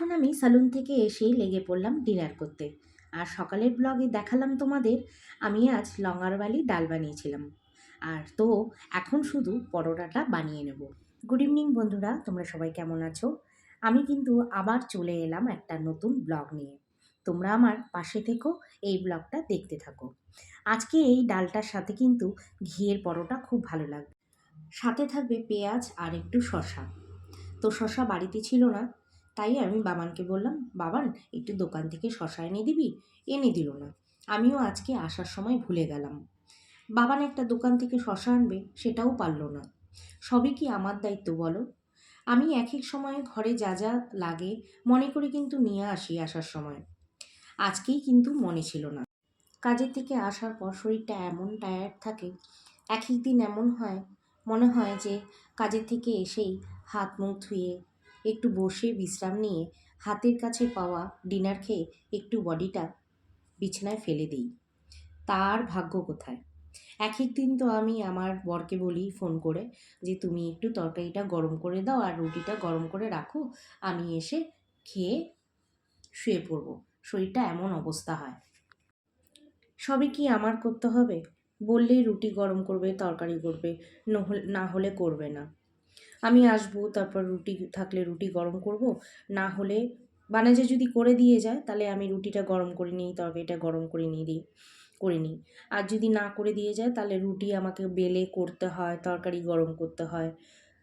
এখন আমি সালুন থেকে এসেই লেগে পড়লাম ডিনার করতে। আর সকালের ব্লগে দেখালাম তোমাদের, আমি আজ লঙ্গারবালি ডাল বানিয়েছিলাম। আর তো, এখন শুধু পরোটাটা বানিয়ে নেব। গুড ইভিনিং বন্ধুরা, তোমরা সবাই কেমন আছো? আমি কিন্তু আবার চলে এলাম একটা নতুন ব্লগ নিয়ে। তোমরা আমার পাশে থেকো, এই ব্লগটা দেখতে থাকো। আজকে এই ডালটার সাথে কিন্তু ঘিয়ের পরোটা খুব ভালো লাগবে। সাথে থাকবে পেঁয়াজ আর একটু শশা তো শশা বাড়িতে ছিল না তাই আমি বাবানকে বললাম, বাবান, একটু দোকান থেকে শশা এনে দিবি? এনে দিল না। আমিও আজকে আসার সময় ভুলে গেলাম। বাবান একটা দোকান থেকে শশা আনবে, সেটাও পারল না। সবই কি আমার দায়িত্ব বলো? আমি এক এক সময় ঘরে যা যা লাগে, মনে করে কিন্তু নিয়ে আসি আসার সময়। আজকেই কিন্তু মনে ছিল না। কাজের থেকে আসার পর শরীরটা এমন টায়ার্ড থাকে এক এক দিন এমন হয়, মনে হয় যে কাজের থেকে এসেই হাত মুখ ধুয়ে একটু বসে বিশ্রাম নিয়ে হাতের কাছে পাওয়া ডিনার খেয়ে একটু বডিটা বিছানায় ফেলে দিই। তার ভাগ্য কোথায়? এক এক দিন তো আমি আমার বরকে বলি ফোন করে যে, তুমি একটু তরকারিটা গরম করে দাও আর রুটিটা গরম করে রাখো। আমি এসে খেয়ে শুয়ে পড়ব। শরীরটা এমন অবস্থা হয়। সবই কি আমার করতে হবে? বললেই রুটি গরম করবে, তরকারি করবে না হলে করবে না। আমি আসব, তারপর রুটি থাকলে রুটি গরম করব। না হলে বানাজে যদি করে দিয়ে যায়, তাহলে আমি রুটিটা গরম করে নিই, তরকারিটা গরম করে নিয়ে দিই, করে নিই। আর যদি না করে দিয়ে যায়, তাহলে রুটি আমাকে বেলে করতে হয়, তরকারি গরম করতে হয়।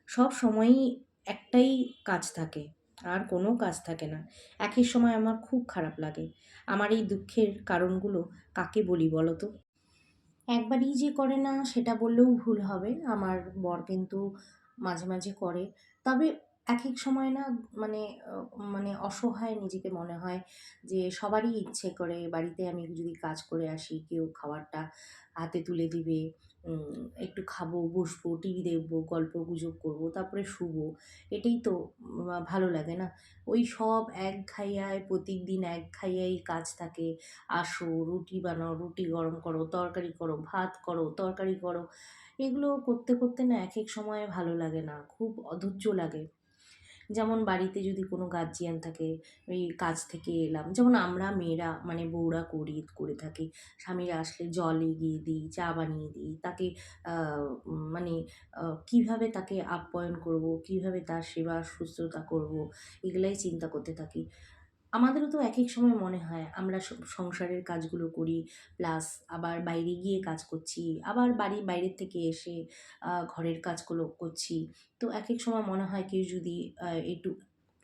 সব সময়ই একটাই কাজ থাকে, আর কোনো কাজ থাকে না। একই সময় আমার খুব খারাপ লাগে। আমার এই দুঃখের কারণগুলো কাকে বলি বলো তো? একবারই যে করে না, সেটা বললেও ভুল হবে। আমার বর কিন্তু মাঝে মাঝে করে। তবে এক এক সময় না মানে মানে অসহায় নিজেকে মনে হয় যে সবারই ইচ্ছে করে বাড়িতে আমি যদি কাজ করে আসি, কেউ খাবারটা হাতে তুলে দিবে একটু খাব, বসবো, টিভি দেখব, গল্প গুজব করব, তারপরে শুবো। এটাই তো ভালো লাগে না। ওই সব এক খাইয়ায় প্রত্যেক এক খাইয়াই কাজ থাকে। আসো, রুটি বানাও, রুটি গরম করো, তরকারি করো, ভাত করো, তরকারি করো। এগুলো করতে করতে না এক এক সময় ভালো লাগে না, খুব অধৈর্য লাগে। যেমন বাড়িতে যদি কোনো গার্জিয়ান থাকে ওই কাজ থেকে এলাম, যেমন আমরা মেয়েরা মানে বউরা করি, করে থাকি, স্বামীরা আসলে জল এগিয়ে দিই, চা বানিয়ে দিই, তাকে মানে কীভাবে তাকে আপ্যায়ন করব, কীভাবে তার সেবা শুশ্রূষা করব, এগুলাই চিন্তা করতে থাকি। আমাদেরও তো এক এক সময় মনে হয়, আমরা সংসারের কাজগুলো করি প্লাস আবার বাইরে গিয়ে কাজ করছি, আবার বাড়ি, বাইরের থেকে এসে ঘরের কাজগুলো করছি। তো এক এক সময় মনে হয় কেউ যদি একটু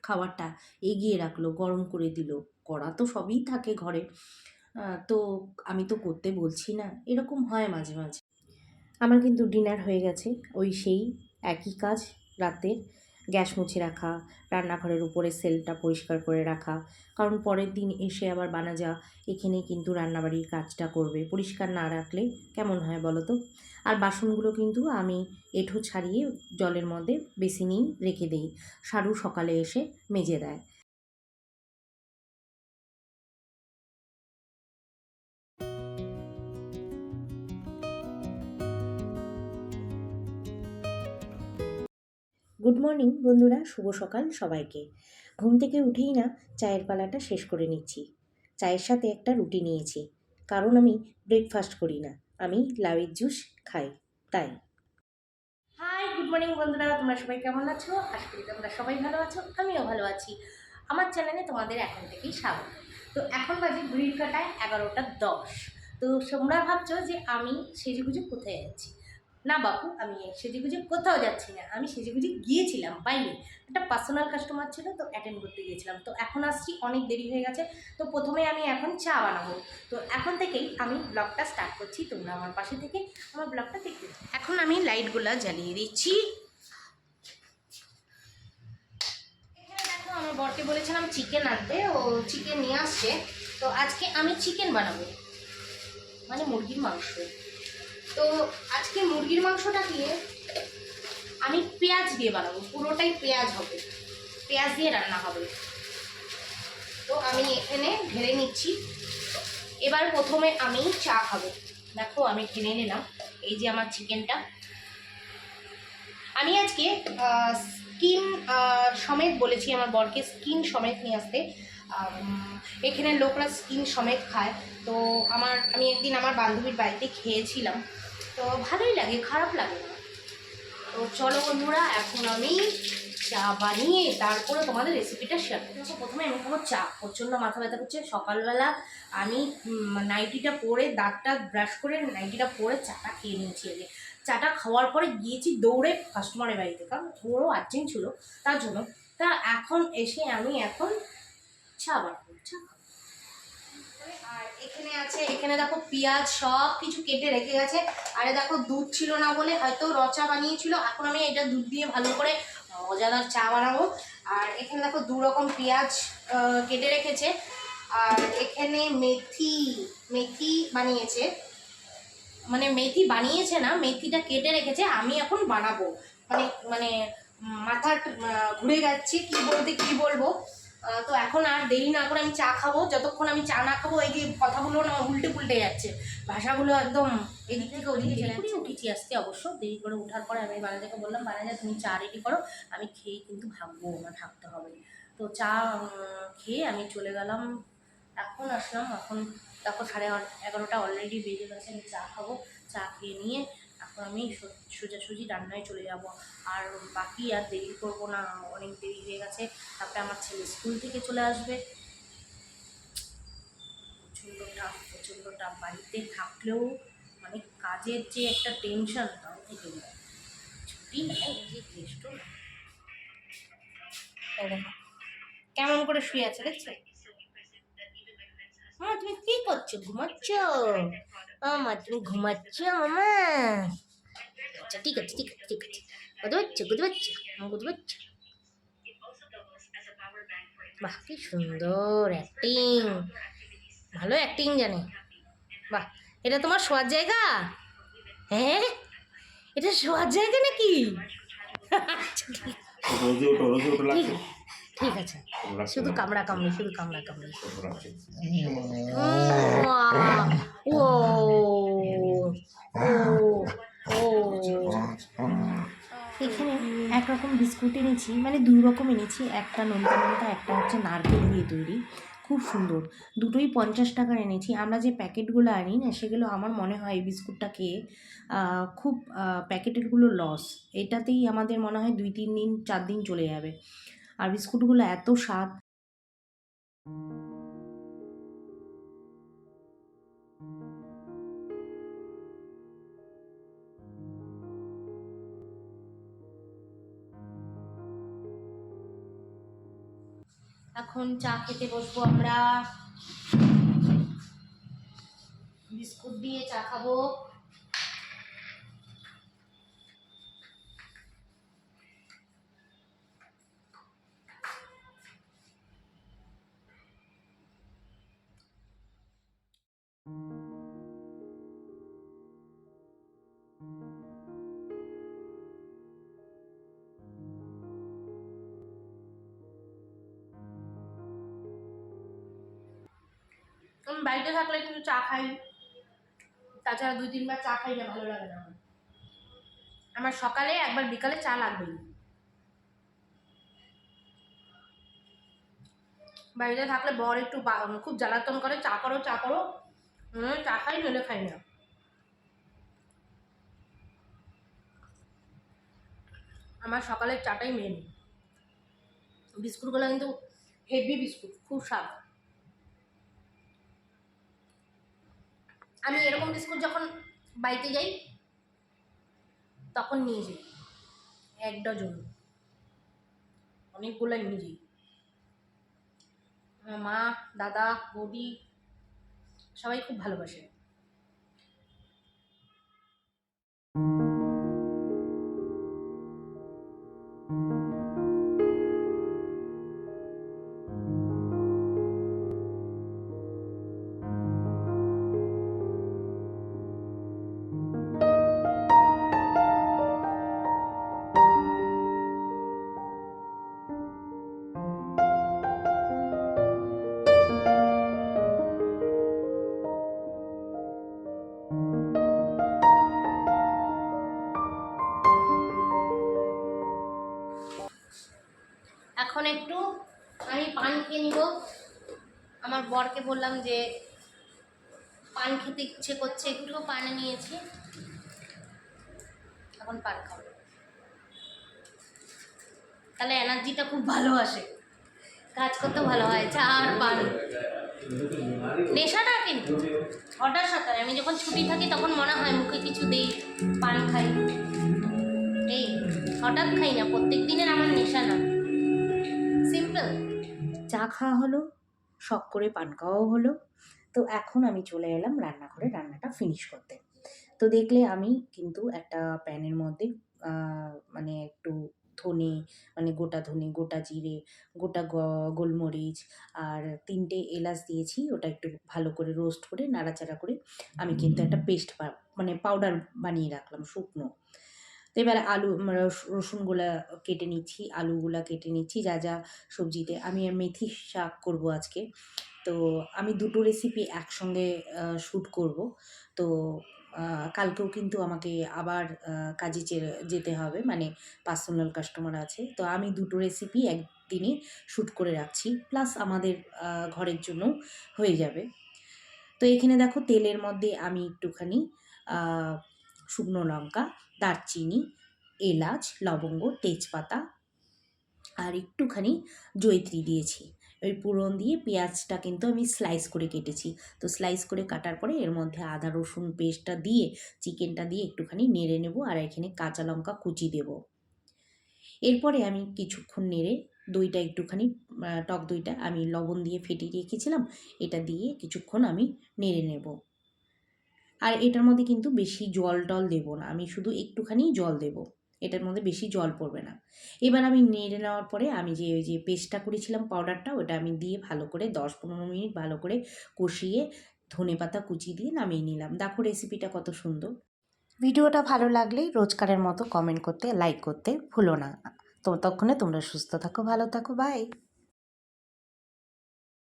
খাবারটা এগিয়ে রাখল, গরম করে দিল করা তো সবই থাকে ঘরে তো আমি তো করতে বলছি না, এরকম হয় মাঝে মাঝে। আমার কিন্তু ডিনার হয়ে গেছে, ওই সেই একই কাজ রাতের। গ্যাস মুছে রাখা, রান্নাঘরের উপরে সেলটা পরিষ্কার করে রাখা। কারণ পরের দিন এসে আবার বানাজা, এখানে কিন্তু রান্নাবাড়ির কাজটা করবে। পরিষ্কার না রাখলে কেমন হয় বলো তো? আর বাসনগুলো কিন্তু আমি এঁঠো ছাড়িয়ে জলের মধ্যে বেসিনেই রেখে দিই। সারু সকালে এসে মেজে দেয়। মর্নিং, বন্ধুরা, শুভ সকাল সবাইকে। ঘুম থেকে উঠেই না চায়ের পালাটা শেষ করে নিচ্ছি। চায়ের সাথে একটা রুটি নিয়েছি, কারণ আমি ব্রেকফাস্ট করি না, আমি লাউয়ের জুস খাই, তাই। হাই গুড মর্নিং বন্ধুরা, তোমরা সবাই কেমন আছো? আশা করি তোমরা সবাই ভালো আছো, আমিও ভালো আছি। আমার চ্যানেলে তোমাদের এখন থেকেই স্বাগত। তো এখন বাজে ঘড়ির কাটায় এগারোটা দশ। তো তোমরা ভাবছ যে আমি সেজেগুজে কোথায় যাচ্ছি না বাপু, আমি সেজেগুজে কোথাও যাচ্ছি না। আমি সেজেগুজে গিয়েছিলাম বাইরে একটা পার্সোনাল কাস্টমার ছিল, তো অ্যাটেন্ড করতে গিয়েছিলাম। তো এখন আসছি, অনেক দেরি হয়ে গেছে। তো প্রথমে আমি এখন চা বানাবো। তো এখন থেকেই আমি ব্লগটা স্টার্ট করছি। তোমরা আমার পাশে থেকে আমার ব্লগটা দেখতে এখন আমি লাইটগুলো জ্বালিয়ে দিচ্ছি। আমার বরকে বলেছিলাম চিকেন আনতে। ও চিকেন নিয়ে আসছে। তো আজকে আমি চিকেন বানাবো। মানে মুরগির মাংস। তো আজকে মুরগির মাংসটা দিয়ে আমি পেঁয়াজ দিয়ে বানাবো, পুরোটাই পেঁয়াজ হবে। পেঁয়াজ দিয়ে রান্না হবে। তো আমি এখানে ঢেলে নিচ্ছি। এবার প্রথমে আমি চা খাব। দেখো, আমি ঢেলে নিলাম এই যে আমার চিকেনটা। আমি আজকে স্কিন সমেত বলেছি, আমার বরকে স্কিন সমেত নিয়ে আসতে। এখানে লোকরা স্কিন সমেত খায়। তো আমার, আমি একদিন আমার বান্ধবীর বাড়িতে খেয়েছিলাম। তো ভালোই লাগে, খারাপ লাগে না। তো চলো বন্ধুরা, এখন আমি চা বানিয়ে তারপরে তোমাদের রেসিপিটা শেয়ার করব তো প্রথমে আমি কোনো চা, প্রচণ্ড মাথা ব্যথা করছে। সকালবেলা আমি নাইটিটা পরে দাঁতটা ব্রাশ করে নাইটিটা পরে চাটা খেয়ে নিয়েছি আগে। চাটা খাওয়ার পরে গিয়েছি দৌড়ে কাস্টমারের বাড়িতে, কারণ ওরও আর্জেন্ট ছিল, তার জন্য। তা এখন এসে আমি এখন চা বানাবো, চা এখানে আছে, এখানে দেখো পেঁয়াজ সব কিছু কেটে রেখে গেছে। আরে দেখো, দুধ ছিল না বলে হয়তো রচা বানিয়েছিল। এখন আমি এটা দুধ দিয়ে ভালো করে মজাদার চা বানাবো। আর এখানে দেখো দু রকম পেঁয়াজ কেটে রেখেছে। আর এখানে মেথি মেথি বানিয়েছে। মানে মেথি বানিয়েছে না, মেথিটা কেটে রেখেছে, আমি এখন বানাবো। মানে মানে মাথা ঘুরে যাচ্ছে, কি বলতে কি বলব? তো এখন আর দেরি না করে আমি চা খাব। যতক্ষণ আমি চা না খাব এই যে কথাগুলো না উল্টে পুল্টে যাচ্ছে। ভাষাগুলো একদম এদিক থেকে ওদিকে চলে উঠেছি আসতে অবশ্য। দেরি করে ওঠার পরে আমি বানাজাকে বললাম বানাজা তুমি চা রেডি করো। আমি খেয়ে কিন্তু ভাববো না থাকতে হবে। তো চা খেয়ে আমি চলে গেলাম। এখন আসলাম এখন দেখো সাড়ে এগারোটা অলরেডি বেজে গেছে আমি চা খাব। চা খেয়ে নিয়ে আমি সোজাসুজি রান্নায় চলে যাব। আর বাকি আর দেরি করব না, অনেক দেরি হয়ে গেছে। তারপরে আমার ছেলে স্কুল থেকে চলে আসবে। প্রচণ্ড টাফ প্রচণ্ড টাফ। বাড়িতে থাকলেও মানে কাজের যে একটা টেনশন তাও থেকে যায়। ছুটি নাই যে কেমন করে শুয়ে আছে, দেখছ? মা, তুমি কি করছ? ঘুমাচ্ছ? মা, তুমি ঘুমাচ্ছ, মামা। আচ্ছা ঠিক আছে ঠিক আছে ঠিক আছে। বুঝতে পারছ বুঝতে পারছ বুঝতে পারছ বাহ কি সুন্দর অ্যাক্টিং ভালো অ্যাক্টিং জানে। বাহ এটা তোমার শোয়ার জায়গা? হ্যাঁ এটা শোয়ার জায়গা নাকি? ঠিক- আছে। শুধু কামড়া কামড়ি শুধু কামড়া কামড়ি। ও ও এখানে একরকম বিস্কুট এনেছি মানে দুই রকম এনেছি। একটা নোনতা নোনতা একটা হচ্ছে নারকেল দিয়ে তৈরি। খুব সুন্দর। দুটোই পঞ্চাশ টাকার এনেছি। আমরা যে প্যাকেটগুলো আনি না, সেগুলো আমার মনে হয় এই বিস্কুটটা খেয়ে খুব প্যাকেটেরগুলো লস এটাতেই আমাদের মনে হয় দুই তিন দিন, চার দিন চলে যাবে। আর বিস্কুটগুলো এত স্বাদ। এখন চা খেতে বসবো আমরা। বিস্কুট দিয়ে চা খাব। বাড়িতে থাকলে কিন্তু চা খাই। তাছাড়া দুই, তিনবার চা খাই না ভালো লাগে না আমার। আমার সকালে একবার বিকালে চা লাগবেই। বাড়িতে থাকলে বর একটু খুব জ্বালাতন করে, চা করো চা করো। চা খাই, নইলে খাই না। আমার সকালের চাটাই মেন বিস্কুটগুলো কিন্তু হেভি বিস্কুট, খুব স্বাদ। আমি এরকম বিস্কুট যখন বাড়িতে যাই, তখন নিয়ে যাই। এক ডজন। অনেকগুলো নিয়ে যাই। আমার মা, দাদা, বৌদি সবাই খুব ভালোবাসে। খেয়ে নিব। আমার বরকে বললাম যে পান খেতে ইচ্ছে করছে একটু পান নিয়েছি। এখন পান খাব। তাহলে এনার্জিটা খুব ভালো আসে। কাজ করতে ভালো হয়, চা আর পান। নেশাটা কিন্তু, হঠাৎ সাথে। আমি যখন ছুটি থাকি তখন মনে হয় মুখে কিছু দেই, পান খাই। এই, হঠাৎ খাই না প্রত্যেক দিনের আমার নেশা না। সিম্পল চা খাওয়া হলো শখ করে পান খাওয়াও হলো। তো এখন আমি চলে এলাম রান্নাঘরে রান্নাটা ফিনিশ করতে। তো দেখলে আমি কিন্তু একটা প্যানের মধ্যে মানে একটু ধনে মানে গোটা ধনে গোটা জিরে গোটা গ- গোলমরিচ আর তিনটে এলাচ দিয়েছি। ওটা একটু ভালো করে রোস্ট করে নাড়াচাড়া করে আমি কিন্তু একটা পেস্ট মানে পাউডার বানিয়ে রাখলাম শুকনো। তো এবার আলু রসুনগুলা কেটে নিচ্ছি, আলুগুলা কেটে নিচ্ছি, যা যা সবজিতে। আমি আর মেথি শাক করব আজকে। তো আমি দুটো রেসিপি একসঙ্গে শ্যুট করব। তো কালকেও কিন্তু আমাকে আবার কাজে যেতে হবে। মানে পার্সোনাল কাস্টমার আছে। তো আমি দুটো রেসিপি একদিনে শ্যুট করে রাখছি। প্লাস আমাদের ঘরের জন্য হয়ে যাবে। তো এখানে দেখো, তেলের মধ্যে আমি একটুখানি শুকনো লঙ্কা দারচিনি, এলাচ, লবঙ্গ, তেজপাতা আর একটুখানি জয়িত্রী দিয়েছি। ওই পুরন দিয়ে পেঁয়াজটা কিন্তু আমি স্লাইস করে কেটেছি। তো স্লাইস করে কাটার পরে এর মধ্যে আদা, রসুন পেস্টটা দিয়ে চিকেনটা দিয়ে একটুখানি নেড়ে নেব আর এখানে কাঁচা লঙ্কা কুচি দেব। এরপরে আমি কিছুক্ষণ নেড়ে দইটা একটুখানি টক দইটা আমি লবণ দিয়ে ফেটিয়ে রেখেছিলাম। এটা দিয়ে কিছুক্ষণ আমি নেড়ে নেব। আর এটার মধ্যে কিন্তু বেশি জল টল দেবো না। আমি শুধু একটুখানি জল দেব। এটার মধ্যে বেশি জল পড়বে না। এবার আমি নেড়ে নেওয়ার পরে আমি যে, ওই যে পেস্টটা করেছিলাম পাউডারটা, ওটা আমি দিয়ে ভালো করে দশ পনেরো মিনিট ভালো করে কষিয়ে ধনে পাতা কুচি দিয়ে নামিয়ে নিলাম। দেখো রেসিপিটা কত সুন্দর। ভিডিওটা ভালো লাগলেই রোজকারের মতো কমেন্ট করতে লাইক করতে ভুলো না। তো ততক্ষণে তোমরা সুস্থ থাকো, ভালো থাকো বাই